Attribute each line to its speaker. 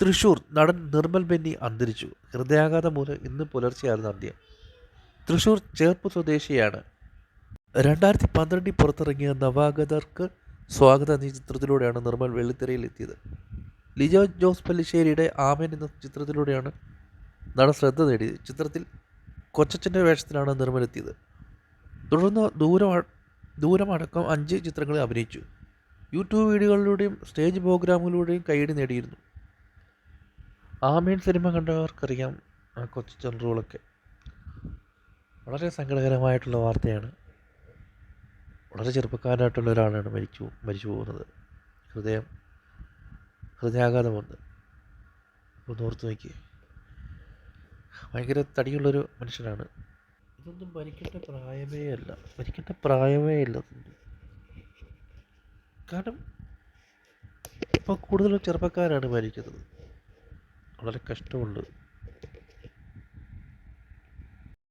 Speaker 1: തൃശൂർ നടൻ നിർമ്മൽ ബെന്നി അന്തരിച്ചു. ഹൃദയാഘാതം മൂലം ഇന്ന് പുലർച്ചെയായിരുന്നു അന്ത്യം. തൃശൂർ ചേർപ്പ് സ്വദേശിയാണ്. രണ്ടായിരത്തി പന്ത്രണ്ടിൽ പുറത്തിറങ്ങിയ നവാഗതർക്ക് സ്വാഗത എന്ന ചിത്രത്തിലൂടെയാണ് നിർമ്മൽ വെള്ളിത്തിരയിൽ എത്തിയത്. ലിജോ ജോസ് പല്ലിശ്ശേരിയുടെ ആമൻ എന്ന ചിത്രത്തിലൂടെയാണ് നടൻ ശ്രദ്ധ നേടിയത് ചിത്രത്തിൽ കൊച്ചച്ഛന്റെ വേഷത്തിലാണ് നിർമ്മൽ എത്തിയത്. തുടർന്ന് ദൂരം ദൂരമടക്കം അഞ്ച് ചിത്രങ്ങളിൽ അഭിനയിച്ചു. യൂട്യൂബ് വീഡിയോകളിലൂടെയും സ്റ്റേജ് പ്രോഗ്രാമുകളിലൂടെയും കൈയടി നേടിയിരുന്നു. ആമീൻ സിനിമ കണ്ടവർക്കറിയാം ആ കൊച്ചു ചന്ദ്രുകളൊക്കെ വളരെ സങ്കടകരമായിട്ടുള്ള വാർത്തയാണ്. വളരെ ചെറുപ്പക്കാരനായിട്ടുള്ള ഒരാളാണ് മരിച്ചു മരിച്ചു പോകുന്നത്. ഹൃദയം ഹൃദയാഘാതം വന്ന്. ഒന്ന് ഓർത്ത് നോക്കി ഭയങ്കര തടിയുള്ളൊരു മനുഷ്യനാണ്. ഇതൊന്നും ഭരിക്കേണ്ട പ്രായമേ അല്ല. ഭരിക്കേണ്ട പ്രായമേ ഇല്ല. കാരണം ഇപ്പോൾ കൂടുതലും ചെറുപ്പക്കാരാണ് മരിക്കുന്നത് വളരെ കഷ്ടമുണ്ട്.